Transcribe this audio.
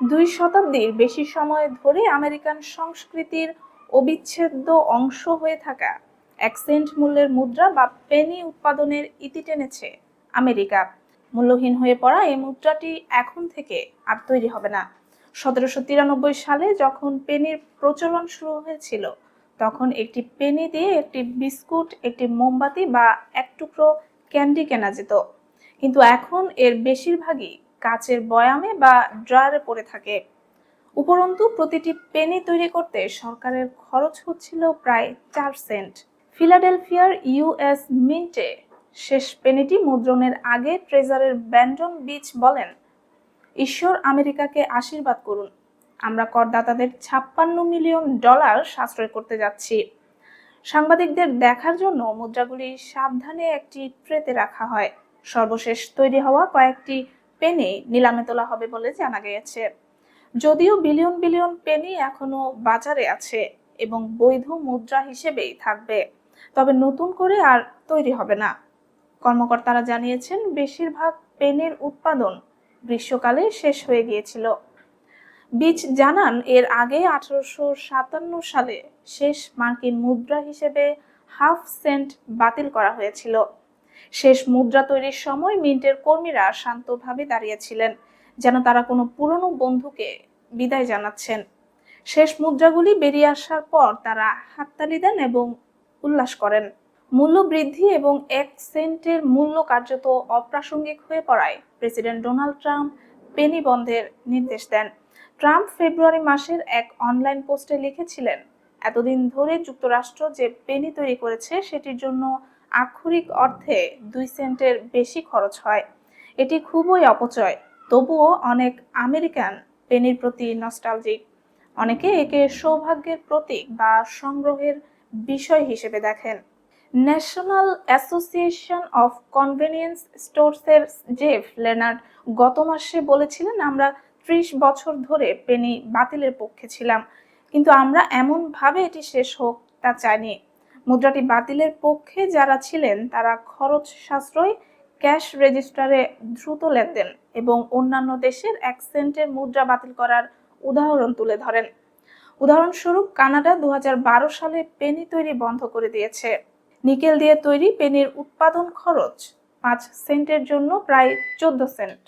দুই শতাব্দীর বেশি সময় ধরে আমেরিকান সংস্কৃতির অবিচ্ছেদ্য অংশ হয়ে থাকা অ্যাকসেন্ট মূল্যের মুদ্রা বা পেনি উৎপাদনের ইতি টেনেছে আমেরিকা। মূল্যহীন হয়ে পড়া এই মুদ্রাটি এখন থেকে আর তৈরি হবে না। সতেরোশো তিরানব্বই সালে যখন পেনির প্রচলন শুরু হয়েছিল, তখন একটি পেনি দিয়ে একটি বিস্কুট, একটি মোমবাতি বা এক টুকরো ক্যান্ডি কেনা যেত। কিন্তু এখন এর বেশিরভাগই কাচের বয়ামে বা ড্রয়ারে পড়ে থাকে। উপরন্তু, প্রতিটি পেনি তৈরি করতে সরকারের খরচ হচ্ছিল প্রায় চার সেন্ট। ফিলাডেলফিয়ার ইউএস মিন্টে শেষ পেনিটি মুদ্রণের আগে ট্রেজারের ব্যান্ডন বিচ বলেন, ঈশ্বর আমেরিকাকে আশীর্বাদ করুন। আমরা করদাতাদের ছাপ্পান্ন মিলিয়ন ডলার সাশ্রয় করতে যাচ্ছি। সাংবাদিকদের দেখার জন্য মুদ্রাগুলি সাবধানে একটি ট্রেতে রাখা হয়। সর্বশেষ তৈরি হওয়া কয়েকটি পেনি নিলামে তোলা হবে বলে জানা গিয়েছে। যদিও বিলিয়ন বিলিয়ন পেনি এখনও বাজারে আছে এবং বৈধ মুদ্রা হিসেবেই থাকবে, তবে নতুন করে আর তৈরি হবে না। কর্মকর্তারা জানিয়েছেন, বেশিরভাগ পেনের উৎপাদন গ্রীষ্মকালে শেষ হয়ে গিয়েছিল। বিচ জানান, এর আগে আঠারোশো সাতান্ন সালে শেষ মার্কিন মুদ্রা হিসেবে হাফ সেন্ট বাতিল করা হয়েছিল। শেষ মুদ্রা তৈরির সময় মিন্টের কর্মীরা শান্তভাবে দাঁড়িয়েছিলেন যেন তারা কোনো পুরনো বন্ধুকে বিদায় জানাচ্ছেন। শেষ মুদ্রাগুলি বেরিয়ে আসার পর তারা হাততালি দেন এবং উল্লাস করেন। মূল্য বৃদ্ধি এবং এক সেন্টের মূল্য কার্যত অপ্রাসঙ্গিক হয়ে পড়ায় প্রেসিডেন্ট ডোনাল্ড ট্রাম্প পেনি বন্ধের নির্দেশ দেন। ট্রাম্প ফেব্রুয়ারি মাসের এক অনলাইন পোস্টে লিখেছিলেন, এতদিন ধরে যুক্তরাষ্ট্র যে পেনি তৈরি করেছে, সেটির জন্য আক্ষরিক অর্থে দুই সেন্টের বেশি খরচ হয়। এটি খুবই অপচয়, তবুও অনেক আমেরিকান পেনির প্রতি নস্টালজিক। অনেকে একে সৌভাগ্যের প্রতীক বা সংগ্রহের বিষয় হিসেবে দেখেন। ন্যাশনাল অ্যাসোসিয়েশন অফ কনভেনিয়েন্স স্টোরসের জেফ লেনার্ড গত মাসে বলেছিলেন, আমরা ত্রিশ বছর ধরে পেনি বাতিলের পক্ষে ছিলাম, কিন্তু আমরা এমনভাবে এটি শেষ হোক তা চাইনি। মুদ্রাটি বাতিলের পক্ষে যারা ছিলেন, তারা খরচ সাশ্রয়, ক্যাশ রেজিস্টারে দ্রুত লেনদেন এবং অন্যান্য দেশের এক সেন্টের মুদ্রা বাতিল করার উদাহরণ তুলে ধরেন। উদাহরণস্বরূপ, কানাডা দু হাজার বারো সালে পেনি তৈরি বন্ধ করে দিয়েছে। নিকেল দিয়ে তৈরি পেনির উৎপাদন খরচ পাঁচ সেন্টের জন্য প্রায় চোদ্দ সেন্ট।